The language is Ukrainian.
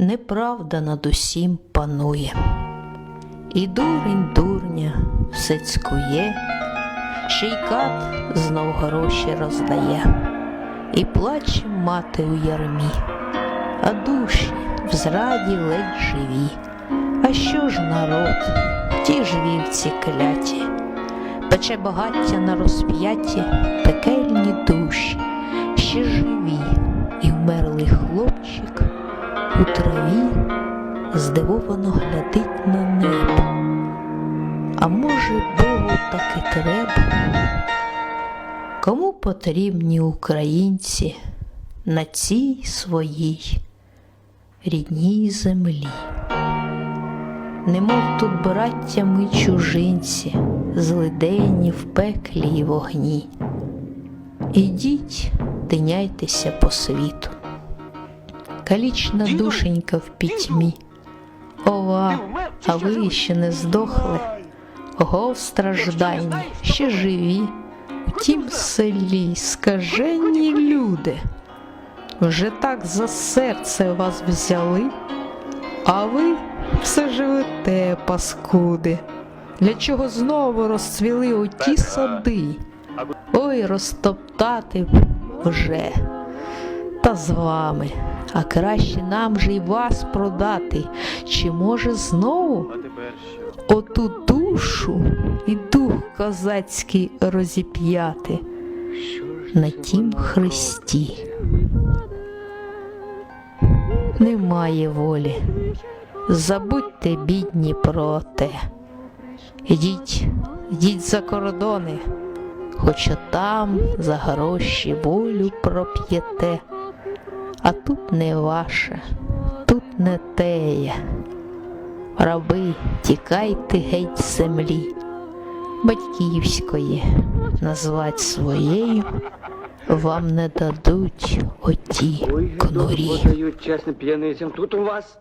неправда над усім панує. І дурень дурня все цькує, ще й кат знов гроші роздає, і плаче мати у ярмі, а душі в зраді ледь живі. А що ж народ, ті ж вівці кляті, пече багаття на розп'ятті, пекельні душі, ще живі, у траві здивовано глядить на небо. А може, Богу таки треба? Кому потрібні українці на цій своїй рідній землі? Немов тут браття ми чужинці, злиденні в пеклі і вогні. Ідіть, тиняйтеся по світу. Калічна душенька в пітьмі. Ова, а ви ще не здохли. Го в стражданні, ще живі. У тім селі скажені люди. Вже так за серце вас взяли, а ви все живете, паскуди. Для чого знову розцвіли оті сади? Ой, розтоптати вже. Та з вами, а краще нам же й вас продати, чи може знову? Оту душу і дух козацький розіп'яти на тім хресті. Немає волі. Забудьте, бідні, про те. Ідіть, ідіть за кордони, хоча там за гроші волю проп'єте, а тут не ваше, тут не теє. Раби, тікайте геть з землі, батьківської назвать своєю, вам не дадуть оті Ой, дають чесним п'яницям. Тут у вас